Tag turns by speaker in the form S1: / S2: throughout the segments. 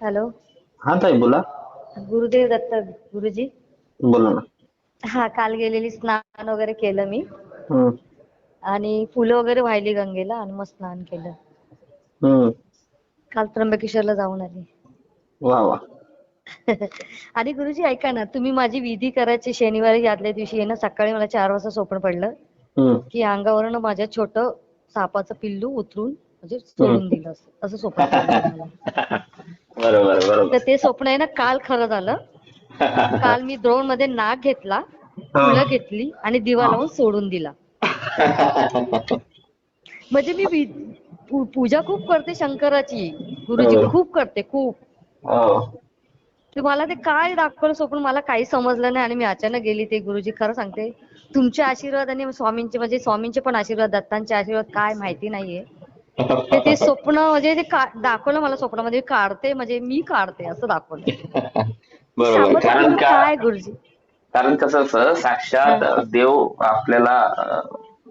S1: Hello.
S2: हा ताई बोला.
S1: गुरुदेव दत्त गुरुजी.
S2: बोला ना.
S1: हा काल गेलेली स्नान वगैरे केलं मी.
S2: हम्म,
S1: आणि फुलं वगैरे वाहिली गंगेला आणि मग स्नान केलं.
S2: हम्म.
S1: काल त्र्यंबकेश्वरला जाऊन आली.
S2: वा वा.
S1: आणि गुरुजी ऐका ना तुम्ही माझी विधी करायची शनिवारी आदल्या दिवशी आहे ना सकाळी मला चार वाजता स्वप्न पडलं.
S2: हम्म,
S1: की अंगावरनं माझ्या छोट सापाचं पिल्लू उतरून म्हणजे सोडून दिलं असं असं स्वप्न पडलं मला.
S2: बरोबर बरोबर.
S1: तर ते स्वप्न आहे ना काल खरं झालं. काल मी द्रोणमध्ये नाग घेतला फुलं घेतली आणि दिवा लावून सोडून दिला. म्हणजे मी वि- पू- पूजा खूप करते शंकराची. गुरुजी
S2: हो.
S1: खूप करते खूप.
S2: हो.
S1: तर मला ते काय दाखवलं स्वप्न मला काही समजलं नाही आणि मी अचानक गेली ते गुरुजी खरं सांगते. तुमचे आशीर्वाद आणि स्वामींचे म्हणजे स्वामींचे पण आशीर्वाद दत्तांचे आशीर्वाद काय माहिती नाहीये. ते ते स्वप्न म्हणजे ते दाखवलं मला स्वप्नामध्ये मी काढते म्हणजे मी काढते असं दाखवलं
S2: बरोबर. कारण
S1: काय गुरुजी?
S2: कारण कसं असं साक्षात देव आपल्याला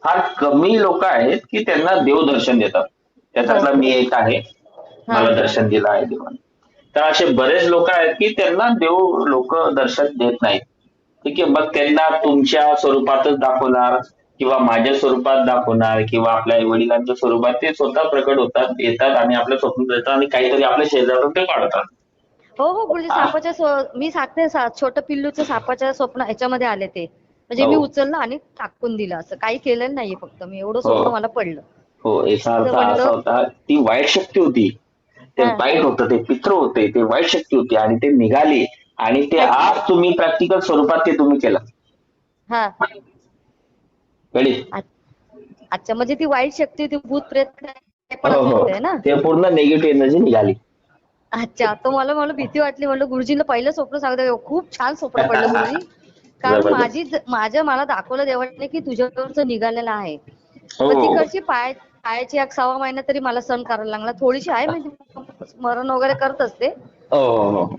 S2: फार कमी लोक आहेत की त्यांना देव दर्शन देतात. त्याच्यातला मी एक आहे. मला दर्शन दिलं आहे देवाने. तर असे बरेच लोक आहेत की त्यांना देव लोक दर्शन देत नाहीत. ठीक आहे मग त्यांना तुमच्या स्वरूपातच दाखवणार किंवा माझ्या स्वरूपात दाखवणार किंवा आपल्या आई वडिलांच्या स्वरूपात ते स्वतः प्रकट होतात येतात आणि आपल्या स्वप्न देतात आणि काहीतरी आपल्या शेजारून ते काढतात.
S1: हो हो गुरुजी सापाच्या मी सांगते छोटं पिल्लूचं सापाच्या स्वप्न ह्याच्यामध्ये आले ते. म्हणजे मी
S2: हो.
S1: उचललं आणि टाकून दिलं असं. काही केलेलं नाहीये फक्त. मी एवढं स्वप्न
S2: हो.
S1: मला पडलं.
S2: हो याचा अर्थ असा होता ती वाईट शक्ती होती. ते. वाईट होतं ते पित्र होते ते वाईट शक्ती होती आणि ते निघाली आणि ते आज तुम्ही प्रॅक्टिकल स्वरूपात ते तुम्ही केलं. कळली
S1: अच्छा म्हणजे ती वाईट शक्ती होती भूत प्रेत पण
S2: हो हो.
S1: ना?
S2: ते पूर्ण निगेटिव्ह एनर्जी निघाली.
S1: अच्छा तर मला मला भीती वाटली. म्हणलं गुरुजींना पहिलं स्वप्न सांगतो खूप छान स्वप्न पडलं गुरुजी. कारण. माझी माझ्या मला दाखवलं देवाने की तुझ्यावरचं निघालेलं आहे.
S2: हो.
S1: तिकडची पाय पायाची एक सहा महिना तरी मला सण करायला लागला. थोडीशी आहे म्हणजे स्मरण वगैरे करत असते.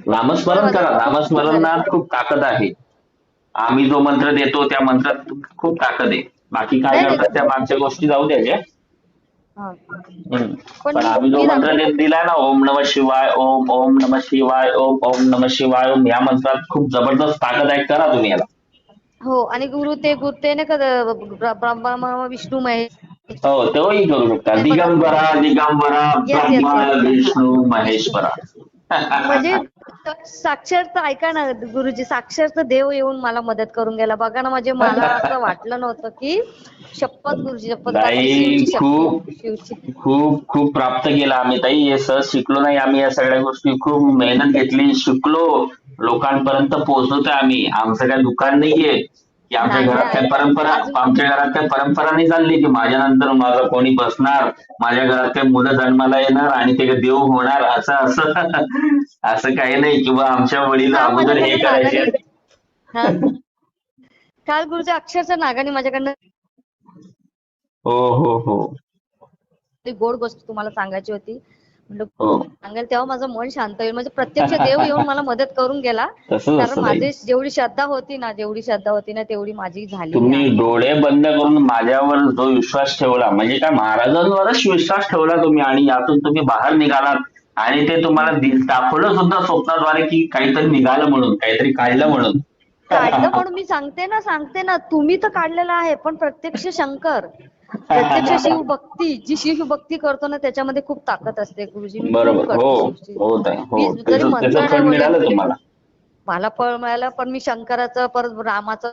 S2: नामस्मरण करा. नामस्मरणात खूप ताकद आहे. आम्ही जो मंत्र देतो त्या मंत्रात खूप ताकद आहे. बाकी काय. करतात त्या मागच्या गोष्टी जाऊ द्यायच्या.
S1: पण
S2: आम्ही जो मंत्र दिलाय ना ओम नम शिवाय ओम ओम नम शिवाय ओम ओम नम शिवाय ओम या मंत्रात खूप जबरदस्त ताकद आहे करा तुम्ही याला.
S1: हो आणि गुरु ते गुरु ते नाही का ब्रह्मा विष्णू महेश.
S2: हो तेव्हाही करू शकता दिगंबरा दिगंबरा. ब्रह्मा विष्णू महेश्वरा.
S1: म्हणजे साक्षात ऐका ना गुरुजी साक्षात देव येऊन मला मदत करून गेला. बघा ना म्हणजे मला असं वाटलं नव्हतं की शपथ गुरुजी शपथ शक्ती,
S2: खूप- खूप खूप प्राप्त केलं आम्ही ताई. हे सहज शिकलो नाही आम्ही या सगळ्या गोष्टी. खूप मेहनत घेतली शिकलो. लोकांपर्यंत पोहोचवतोय आम्ही. आमचं काय दुकान नाहीये. की आमच्या घरात काय. परंपरा आमच्या घरात काय परंपरा नाही चालली की माझ्या नंतर माझं कोणी बसणार माझ्या घरात काय मुलं जन्माला येणार आणि ते देव होणार असं असं असं काही नाही किंवा आमच्या वडील अगोदर हे करायचे.
S1: काल गुरुजी अक्षरशः नागाने माझ्याकडनं
S2: हो हो हो
S1: ती गोड गोष्ट तुम्हाला सांगायची होती म्हणलं
S2: हो.
S1: सांगेल तेव्हा माझं मन शांत होईल. म्हणजे प्रत्यक्ष देव येऊन मला मदत करून गेला. कारण. माझी जेवढी श्रद्धा होती ना जेवढी श्रद्धा होती ना तेवढी माझी झाली
S2: तुम्ही डोळे बंद करून माझ्यावर जो विश्वास ठेवला म्हणजे काय महाराजांवरच विश्वास ठेवला तुम्ही आणि यातून तुम्ही बाहेर निघालात आणि ते तुम्हाला दाखवलं सुद्धा स्वप्नाद्वारे की काहीतरी निघालं म्हणून काहीतरी काढलं म्हणून.
S1: काढलं म्हणून मी सांगते ना सांगते ना. तुम्ही तर काढलेलं आहे पण प्रत्यक्ष शंकर. प्रत्यक्ष शिवभक्ती जी शिवभक्ती करतो ना त्याच्यामध्ये खूप ताकद असते गुरुजी. मी खूप
S2: बरोबर
S1: करते
S2: हो
S1: शिवची.
S2: हो ताई हो.
S1: मी जरी
S2: त्याचं त्याचं
S1: नाही
S2: फळ मिळालं
S1: बोलले-
S2: तुम्हाला
S1: मला फळ मिळालं पण मी शंकराचं परत रामाचं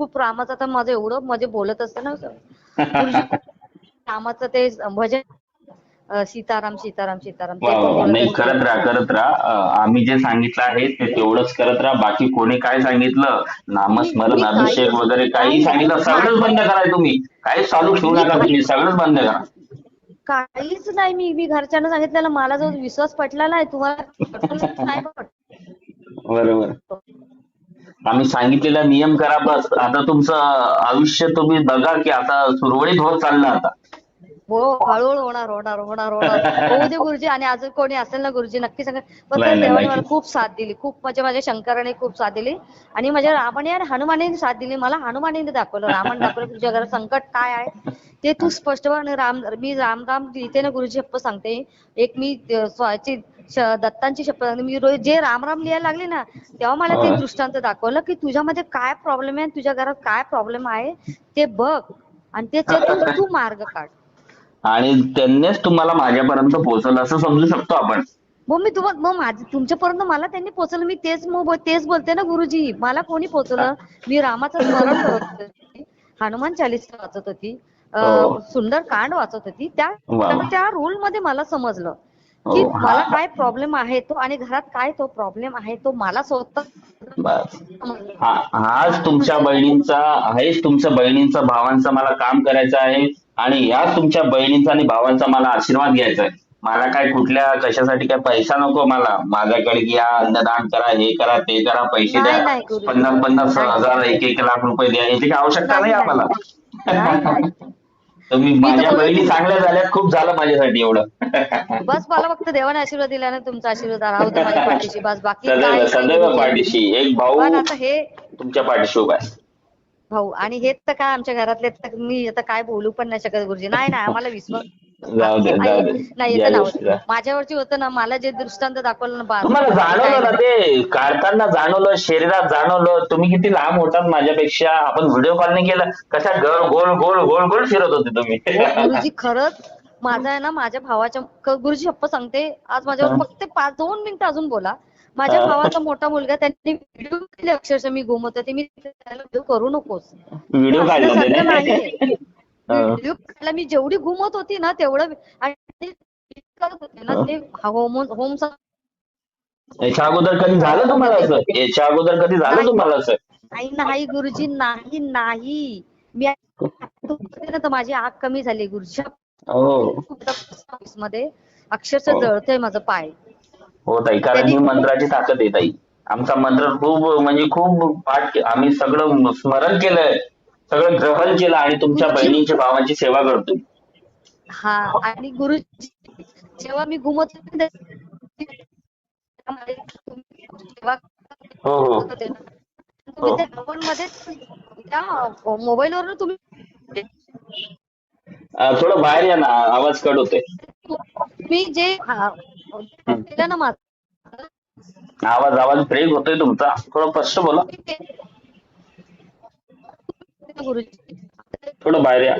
S1: खूप रामाचं तर माझं एवढं म्हणजे बोलत असते ना. गुरुजी रामाचं ते भजन सीताराम सीताराम सीताराम.
S2: नाही. करत राहा करत राहा. आम्ही जे सांगितलं आहे ते तेवढंच करत राहा. बाकी कोणी काय सांगितलं? नामस्मरण अभिषेक वगैरे काही सांगितलं. सगळंच बंद करा तुम्ही. काहीच चालू ठेवू नका तुम्ही. सगळंच बंद करा.
S1: काहीच नाही. मी मी घरच्यांना सांगितलेलं. मला जो विश्वास पटलेला आहे तुम्हाला पटलं नाही पटलं.
S2: बरोबर. आम्ही सांगितलेला नियम करा बस. आता तुमचं आयुष्य तुम्ही बघा की आता सुरळीत होत चाललं आता.
S1: हो हळूहळू होणार होणार होणार होणार. होऊ दे गुरुजी आणि अजून कोणी असेल ना गुरुजी नक्की सांगा. पण देवाने. मला खूप साथ दिली. खूप म्हणजे माझ्या शंकराने खूप साथ दिली. आणि माझ्या रामाने आणि हनुमाने साथ दिली. मला हनुमाने दाखवलं. रामाने दाखवलं तुझ्या घरात संकट काय आहे ते तू स्पष्ट आणि राम मी राम राम इथे ना गुरुजी शप्प सांगते. एक मी दत्तांची शपथ मी रोज जे राम राम लिहायला लागले ना तेव्हा मला ते. दृष्टांत दाखवलं की तुझ्यामध्ये काय प्रॉब्लेम आहे तुझ्या घरात काय प्रॉब्लेम आहे ते बघ. आणि त्याच्यातून तू मार्ग काढ.
S2: आणि त्यांनीच तुम्हाला माझ्यापर्यंत पोहोचवलं असं समजू शकतो आपण.
S1: मग मी तुम्हाला मग माझं तुमच्यापर्यंत मला त्यांनी पोहोचवलं. मी तेच मग ब- तेच बोलते ना गुरुजी. मला कोणी पोहोचवलं? मी रामाचं स्मरण करत होती. हनुमान चालीसा वाचत होती. अं,
S2: हो.
S1: सुंदर कांड वाचत होती. त्या
S2: वा.
S1: त्या रोलमध्ये मला समजलं की
S2: हो,
S1: मला
S2: हा.
S1: काय प्रॉब्लेम आहे तो आणि घरात काय तो प्रॉब्लेम आहे तो मला स्वतः
S2: बस.
S1: समजलं.
S2: हा हाच तुमच्या बहिणींचा हेच तुमच्या बहिणींचा भावांचा मला काम करायचं आहे. आणि याच तुमच्या बहिणींचा आणि भावांचा मला आशीर्वाद घ्यायचा आहे मला काय कुठल्या कशासाठी काय पैसा नको मला. माझ्याकडे की या अन्नदान करा हे करा ते करा पैसे
S1: नाही,
S2: द्या.
S1: नाही, गुरुजी.
S2: पन्नास पन्नास. हजार एक एक लाख रुपये द्या. याची काय आवश्यकता नाही आम्हाला
S1: नाही, नाही.
S2: तुम्ही
S1: मी तर
S2: माझ्या बहिणी. चांगल्या झाल्यात खूप झालं माझ्यासाठी एवढं.
S1: बस मला फक्त देवाने आशीर्वाद दिला ना तुमचा आशीर्वाद राहू दे माझ्या पाठीशी. बस बाकी
S2: सदैव
S1: काय
S2: सदैव पाठीशी. एक भाऊ
S1: पण आता हे
S2: तुमच्या पाठीशी उभा आहे.
S1: भाऊ आणि हेच तर काय आमच्या घरातले मी आता काय बोलू पण नाही शकत गुरुजी. नाही नाही आम्हाला विश्वास नाही येतं ना. माझ्यावरची होतं ना मला जे दृष्टांत दाखवलं ना
S2: तुम्हाला जाणवलं ना ते काढताना जाणवलं शरीरात जाणवलं तुम्ही किती लांब होतात माझ्यापेक्षा आपण व्हिडिओ कॉलने केलं कशा गोल गोल गोल गोल गोल फिरत होते तुम्ही.
S1: गुरुजी खरंच माझा आहे ना माझ्या भावाच्या गुरुजी शप्प सांगते आज माझ्यावर
S2: हा.
S1: फक्त पाच दोन मिनिटं अजून बोला. माझ्या. भावाचा मोठा मुलगा त्यांनी व्हिडिओ केले अक्षरशः मी घुमत होते. मी त्याला व्हिडिओ करू नकोस.
S2: व्हिडिओ.
S1: व्हिडिओ काढला मी जेवढी घुमत होती ना तेवढं आणि करत होते ना ते होम होम
S2: याच्या अगोदर कधी झालं तुम्हाला असं? याच्या अगोदर कधी झालं
S1: नाही.
S2: तुम्हाला असं?
S1: नाही नाही गुरुजी नाही नाही. मी ना तर माझी आग कमी झाली गुरुजी.
S2: हो.
S1: मध्ये अक्षरशः
S2: हो.
S1: जळतंय माझं पाय.
S2: हो ताई कारण ही मंत्राची ताकद आहे ताई. आमचा मंत्र खूप म्हणजे खूप पाठ आम्ही सगळं स्मरण केलंय. सगळं ग्रहण केलं आणि तुमच्या बहिणीच्या भावांची सेवा करतोय
S1: हा आणि गुरुजी जेव्हा मी घुमत होते
S2: हो हो.
S1: करत होते मोबाईल वरून तुम्ही
S2: थोडं बाहेर या ना आवाज कट होतोय.
S1: मी जे केलं ना माझं
S2: आवाज आवाज ब्रेक होतोय तुमचा. थोडं स्पष्ट बोला.
S1: गुरुजी.
S2: थोडं बाहेर या.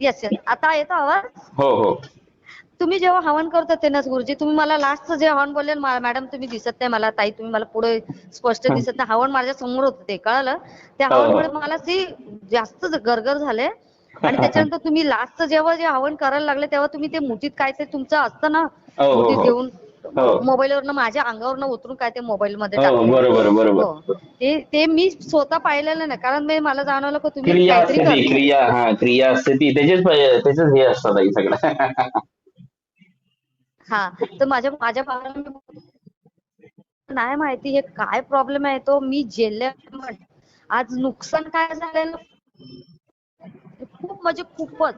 S1: येस येस आता येतो आवाज?
S2: हो हो.
S1: तुम्ही जेव्हा हवन करत ना गुरुजी तुम्ही मला लास्टचं जे हवन बोलले मॅडम तुम्ही दिसत नाही मला ताई तुम्ही मला पुढे स्पष्ट दिसत नाही. हवन माझ्यासमोर होतं ते कळलं? त्या
S2: हो, हो.
S1: हवनमुळे मला ते जास्त गरगर झाले. आणि त्याच्यानंतर तुम्ही लास्टचं जेव्हा जे हवन करायला लागले तेव्हा तुम्ही ते मुठीत काय ते तुमचं असतं ना
S2: हो, हो,
S1: मुठीत. घेऊन
S2: हो.
S1: मोबाईलवरनं माझ्या अंगावरनं उतरून काय ते मोबाईल मध्ये. ते ते मी स्वतः पाहिलेलं नाही कारण मी मला जाणवलं की तुम्ही
S2: क्रिया
S1: काहीतरी.
S2: क्रिया हा क्रिया असते ती त्याचेच प- त्याचेच हे असतं ताई सगळं
S1: हा तर माझ्या माझ्या नाही माहिती हे काय प्रॉब्लेम आहे तो मी जेल आज नुकसान काय झालेलं खूप म्हणजे खूपच.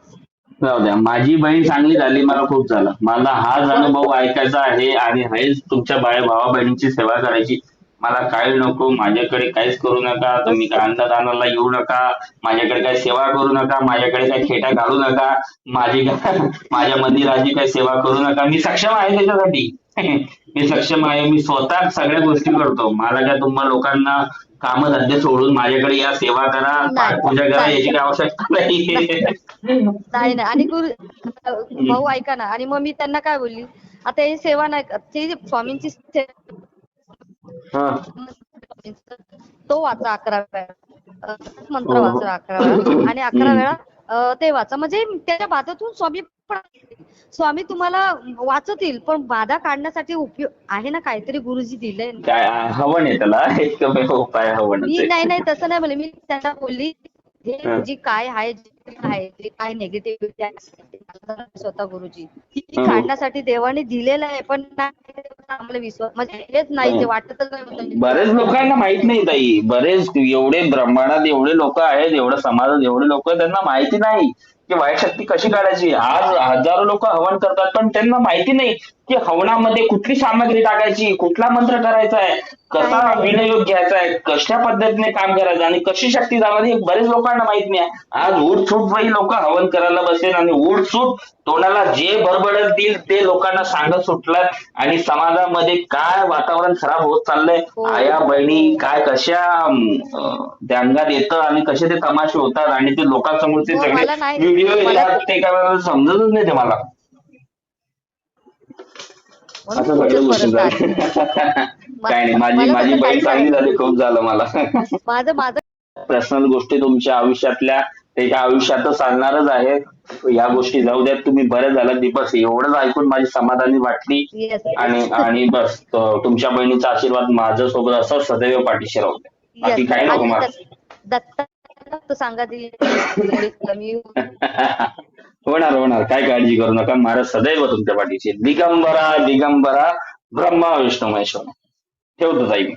S2: जाऊ द्या. माझी बहीण चांगली झाली मला खूप झालं. मला हाच अनुभव ऐकायचा आहे आणि हेच तुमच्या बाय भावा बहिणीची सेवा करायची. मला काय नको माझ्याकडे काहीच करू नका तुम्ही काय अन्नदानाला येऊ नका माझ्याकडे काही सेवा करू नका माझ्याकडे काही खेटा घालू नका माझी माझ्या मंदिराची काही सेवा करू नका. मी सक्षम आहे त्याच्यासाठी. मी सक्षम आहे. मी स्वतः सगळ्या गोष्टी करतो. मला काय तुम्हा लोकांना कामधंदे सोडून माझ्याकडे या सेवा करा. पूजा करा याची आवश्यकता नाही.
S1: नाही आणि गुरु भाऊ ऐका ना. आणि मग मी त्यांना काय बोलली? आता ही सेवा नाही स्वामींची सेवा
S2: हा.
S1: तो वाचा अकरा वेळा. मंत्र. वाचा अकरा वेळा. आणि अकरा. वेळा ते वाचा. म्हणजे त्याच्या बाधातून स्वामी स्वामी तुम्हाला वाचतील पण बाधा काढण्यासाठी उपयोग आहे ना काहीतरी गुरुजी दिलंय ना.
S2: काय हवं आहे त्याला? उपाय हवं
S1: मी नाही नाही तसं नाही बोलले. मी त्यांना बोलली हे. जी काय आहे? आहे जे काय निगेटिव्हिटी आहे स्वतः गुरुजी ती. काढण्यासाठी देवाने दिलेलं आहे पण आम्हाला विश्वास म्हणजे हेच नाही ते वाटतच नाही.
S2: बरेच लोकांना माहीत नाही ताई बरेच एवढे ब्रह्मांडात एवढे लोक आहेत एवढ्या समाजात एवढे लोक त्यांना माहिती नाही की वाईट शक्ती कशी काढायची आज हजारो लोक हवन करतात पण त्यांना माहिती नाही की हवनामध्ये कुठली सामग्री टाकायची कुठला मंत्र करायचा आहे कसा. विनियोग घ्यायचा आहे कशा पद्धतीने काम करायचं आणि कशी शक्ती त्यामध्ये हे बरेच लोकांना माहीत नाही आज उठसूट बाई लोक हवन करायला बसेल आणि उठसूट तोंडाला जे बडबडतील ते लोकांना सांगत सुटलात आणि समाजामध्ये काय वातावरण खराब होत चाललंय आया बहिणी काय कशा अं, त्या अंगात येतं आणि कसे ते तमाशे होतात आणि ते लोकांसमोर ते सगळे व्हिडिओ येतात ते काय समजतच नाही ते मला असं
S1: सगळं
S2: गोष्टी काय नाही माझी माझी बहीण चांगली झाली खूप झालं मला
S1: माझं माझं
S2: पर्सनल गोष्टी तुमच्या आयुष्यातल्या त्याच्या आयुष्यातच चालणारच आहेत. या गोष्टी जाऊ द्यात तुम्ही बरं झालं. दीपक एवढंच ऐकून माझी समाधानी वाटली. आणि आणि बस त- तुमच्या बहिणीचा आशीर्वाद माझ्या सोबत असं सदैव पाठीशी राहू द्या. बाकी काही नको मला.
S1: तू सांगा ती
S2: होणार होणार. काय काळजी करू नका. महाराज सदैव तुमच्या पाठीशी दिगंबरा दिगंबरा ब्रह्मा विष्णू महेश्वर. ठेवतो ताई मी.